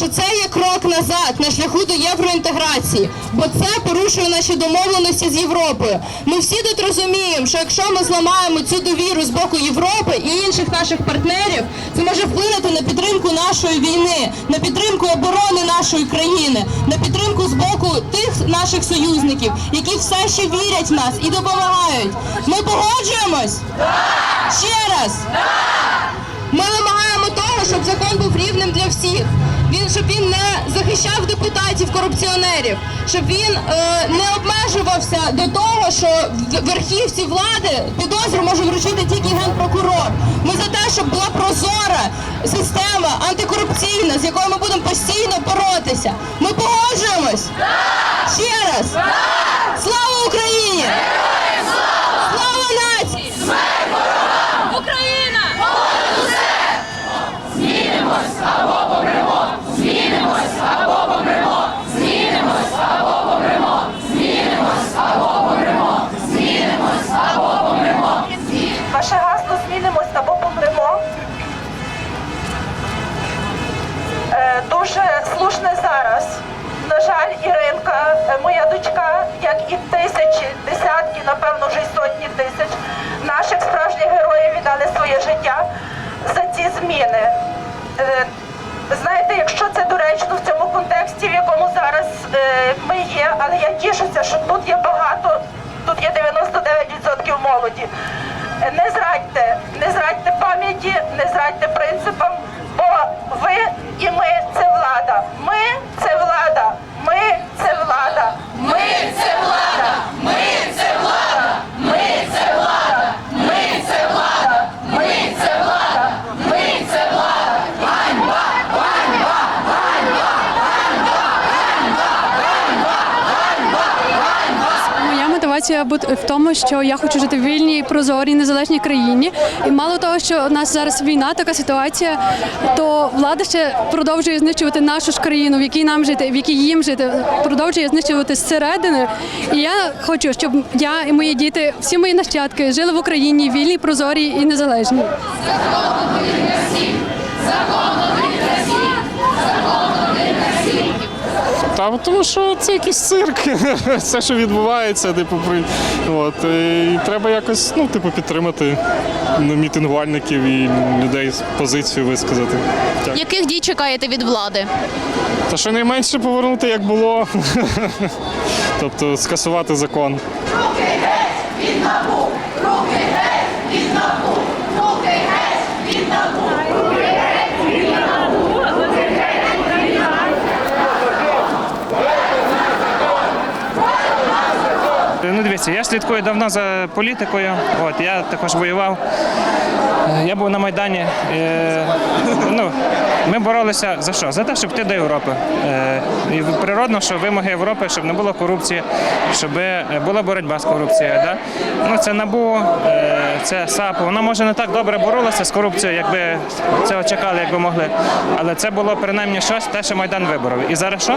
що це є крок назад на шляху до євроінтеграції, бо це порушує наші домовленості з Європою. Ми всі тут розуміємо, що якщо ми зламаємо цю довіру з боку Європи і інших наших партнерів, це може вплинути на підтримку нашої війни, на підтримку оборони нашої країни, на підтримку з боку тих наших союзників, які все ще вірять в нас і допомагають. Ми погоджуємось? Ще раз. Ми вимагаємо того, щоб закон був рівним для всіх. Щоб він не захищав депутатів корупціонерів, щоб він е, не обмежувався до того, що в верхівці влади підозру може вручити тільки генпрокурор. Ми за те, щоб була прозора система антикорупційна, з якою ми будемо постійно боротися. Ми погоджуємось. Ще раз. Слава Україні! І тисячі, десятки, напевно, вже й сотні тисяч наших справжніх героїв віддали своє життя за ці зміни. Е, Знаєте, якщо це доречно в цьому контексті, в якому зараз е, ми є, але я тішуся, що тут є багато, тут є 99% молоді. Е, Не зрадьте, не зрадьте мотивація в тому, що я хочу жити в вільній, прозорій, незалежній країні. І мало того, що у нас зараз війна, така ситуація, то влада ще продовжує знищувати нашу ж країну, в якій нам жити, в якій їм жити, продовжує знищувати зсередини. І я хочу, щоб я і мої діти, всі мої нащадки жили в Україні вільній, прозорій і незалежній. Та тому що це якийсь цирк, все, що відбувається, типу, при от і треба якось ну, типу, підтримати ну, мітингувальників і людей з позицію висказати. Так. Яких дій чекаєте від влади? Та що найменше повернути як було, тобто скасувати закон. Дивіться, я слідкую давно за політикою. От я також воював. Е, Я був на Майдані. Е, ну, ми боролися за що? За те, щоб йти до Європи. Е, і природно, що вимоги Європи, щоб не було корупції, щоб була боротьба з корупцією. Да? Ну, це НАБУ, це САП. Воно може не так добре боролося з корупцією, якби це чекали, якби могли. Але це було принаймні щось, те, що Майдан виборов. І зараз що?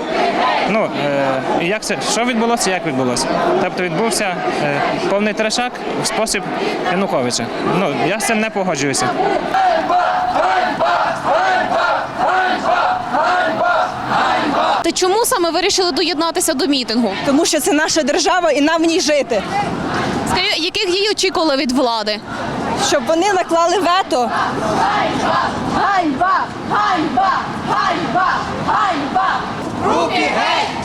Ну, і як це, що відбулося, як відбулося? Тобто відбувся повний трешак в спосіб Януковича. Ну, я з цим не погоджуюся. Та чому саме вирішили доєднатися до мітингу? тому що це наша держава і нам в ній жити. Скажіть, яких дій очікували від влади? Щоб вони наклали вето. Ганьба! Ганьба! Ганьба! Ганьба! Руки геть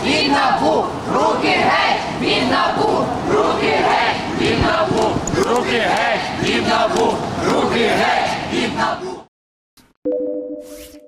you